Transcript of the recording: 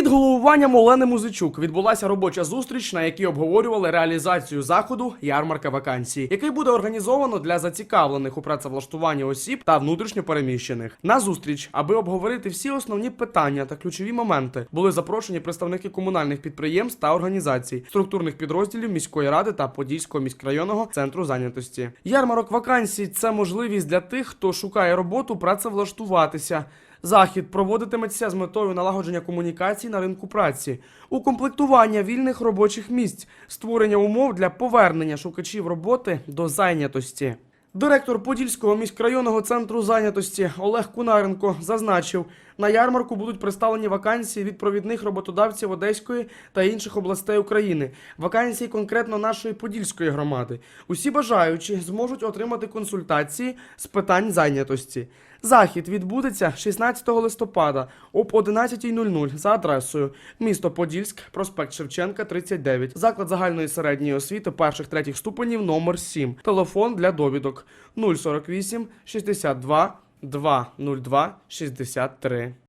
Під головуванням Олени Музичук відбулася робоча зустріч, на якій обговорювали реалізацію заходу ярмарка вакансій, який буде організовано для зацікавлених у працевлаштуванні осіб та внутрішньо переміщених. На зустріч, аби обговорити всі основні питання та ключові моменти, були запрошені представники комунальних підприємств та організацій, структурних підрозділів міської ради та Подільського міськрайонного центру зайнятості. Ярмарок вакансій це можливість для тих, хто шукає роботу, працевлаштуватися. Захід проводитиметься з метою налагодження комунікацій на ринку праці, укомплектування вільних робочих місць, створення умов для повернення шукачів роботи до зайнятості. Директор Подільського міськрайонного центру зайнятості Олег Кунаренко зазначив, на ярмарку будуть представлені вакансії від провідних роботодавців Одеської та інших областей України, вакансії конкретно нашої подільської громади. Усі бажаючі зможуть отримати консультації з питань зайнятості. Захід відбудеться 16 листопада об 11.00 за адресою місто Подільськ, проспект Шевченка, 39. Заклад загальної середньої освіти перших третіх ступенів номер 7. Телефон для довідок 048 62 202 63.